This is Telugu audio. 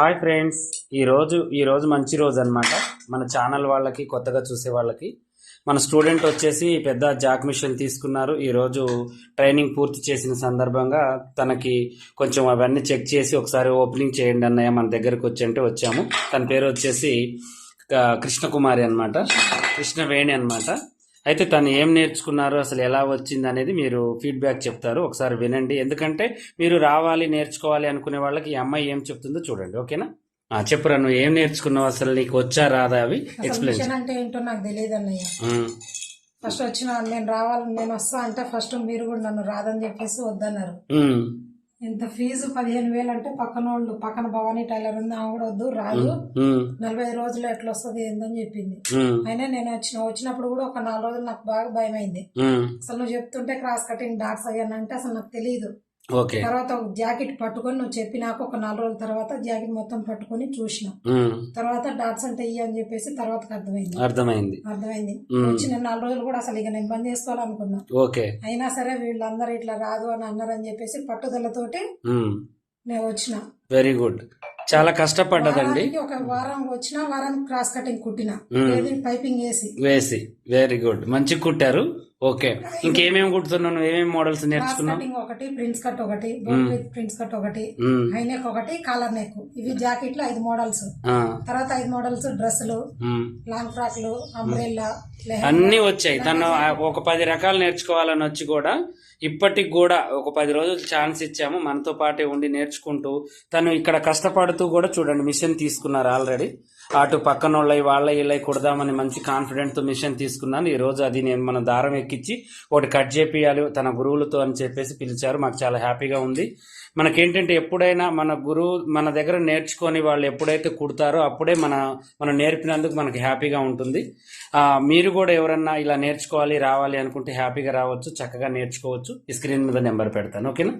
Hi friends. ఈ రోజు మంచి రోజు అనమాట మన ఛానల్ వాళ్ళకి కొత్తగా చూసే వాళ్ళకి. మన స్టూడెంట్ వచ్చేసి పెద్ద జాక్ మిషన్ తీసుకున్నారు. ఈరోజు ట్రైనింగ్ పూర్తి చేసిన సందర్భంగా తనకి కొంచెం అవన్నీ చెక్ చేసి ఒకసారి ఓపెనింగ్ చేయండి అన్నయ్య మన దగ్గరకు వచ్చి అంటే వచ్చాము. తన పేరు వచ్చేసి కృష్ణకుమారి అనమాట కృష్ణవేణి అనమాట అయితే తను ఏం నేర్చుకున్నారు అసలు ఎలా వచ్చింది అనేది మీరు ఫీడ్బ్యాక్ చెప్తారు. ఒకసారి వినండి. ఎందుకంటే మీరు రావాలి నేర్చుకోవాలి అనుకునే వాళ్ళకి ఈ అమ్మాయి ఏం చెప్తుందో చూడండి. ఓకేనా? చెప్పురా నువ్వు ఏం నేర్చుకున్నావు? అసలు నీకు వచ్చా రాదా అవి? ఎక్స్ప్లెయిన్ అంటే ఏంటో నాకు తెలియదు అన్నయ్య. ఫస్ట్ వచ్చిన నేను రావాలని నేను వస్తా అంటే ఫస్ట్ మీరు కూడా నన్ను రాదని చెప్పేసి వద్దన్నారు. ఇంత ఫీజు? పదిహేను వేలు అంటే పక్కన వాళ్ళు పక్కన భవానీ టైలర్ ఉంది ఆమె కూడా వద్దు రాదు. నలభై రోజులు ఎట్లా వస్తుంది ఏందని చెప్పింది. అయినా నేను వచ్చిన వచ్చినప్పుడు కూడా ఒక నాలుగు రోజులు నాకు బాగా భయం అయింది అసలు నువ్వు చెప్తుంటే క్రాస్ కటింగ్ డాట్స్ అయ్యానంటే అసలు నాకు తెలియదు తర్వాత ఒక జాకెట్ పట్టుకొని నువ్వు చెప్పినాక ఒక నాలుగు రోజుల తర్వాత జాకెట్ మొత్తం పట్టుకొని చూసిన. తర్వాత డాట్స్ అంటే ఇయ్యి అని చెప్పేసి తర్వాత అర్థమైంది. అర్థమైంది. అర్థమైంది. వచ్చిన నాలుగు రోజులు కూడా అసలు ఇక నేను బంద్ చేసుకోవాలనుకున్నా. ఓకే. అయినా సరే వీళ్ళందరూ ఇట్లా రాదు అని అన్నారని చెప్పేసి పట్టుదలతోటి నేను వచ్చిన. Very good. చాలా కష్టపడ్డదండి. ఒక వారం వచ్చిన వారానికి క్రాస్ కటింగ్ కుట్టిన. పైపింగ్ వేసి. వేసి. Very good. మంచి కుట్టారు. ఓకే. ఇంకేమేమి కుడుతున్నావు? నువ్వు ఏమేమి మోడల్స్ నేర్చుకున్నావు? కటింగ్ ఒకటి ప్రిన్స్ కట్ ఒకటి ప్రిన్స్ కట్ ఒకటి మ్మ్. హై నెక్ ఒకటి కాలర్ నెక్ ఇవి జాకెట్లు ఐదు మోడల్స్. తర్వాత ఐదు మోడల్స్ డ్రెస్సులు. లాంగ్ ఫ్రాక్లు అంబ్రెల్లా అన్నీ వచ్చాయి. తను ఒక పది రకాలు నేర్చుకోవాలని వచ్చి కూడా ఇప్పటికి కూడా ఒక పది రోజులు ఛాన్స్ ఇచ్చాము. మనతో పాటే ఉండి నేర్చుకుంటూ తను ఇక్కడ కష్టపడుతూ కూడా చూడండి మిషన్ తీసుకున్నారు ఆల్రెడీ అటు పక్కన వాళ్ళవి వాళ్ళ ఇళ్ళవి కుడదామని మంచి కాన్ఫిడెంట్తో మిషన్ తీసుకున్నాను. ఈరోజు అది నేను మన దారం ఎక్కించి ఒకటి కట్ చేపియాలి తన గురువులతో అని చెప్పేసి పిలిచారు. మాకు చాలా హ్యాపీగా ఉంది. మనకేంటంటే ఎప్పుడైనా మన గురువు మన దగ్గర నేర్చుకొని వాళ్ళు ఎప్పుడైతే కుడతారో అప్పుడే మన మనం నేర్పినందుకు మనకి హ్యాపీగా ఉంటుంది. మీరు కూడా ఎవరన్నా ఇలా నేర్చుకోవాలి రావాలి అనుకుంటే హ్యాపీగా రావచ్చు చక్కగా నేర్చుకోవచ్చు. ఈ స్క్రీన్ మీద నెంబర్ పెడతాను. ఓకేనా?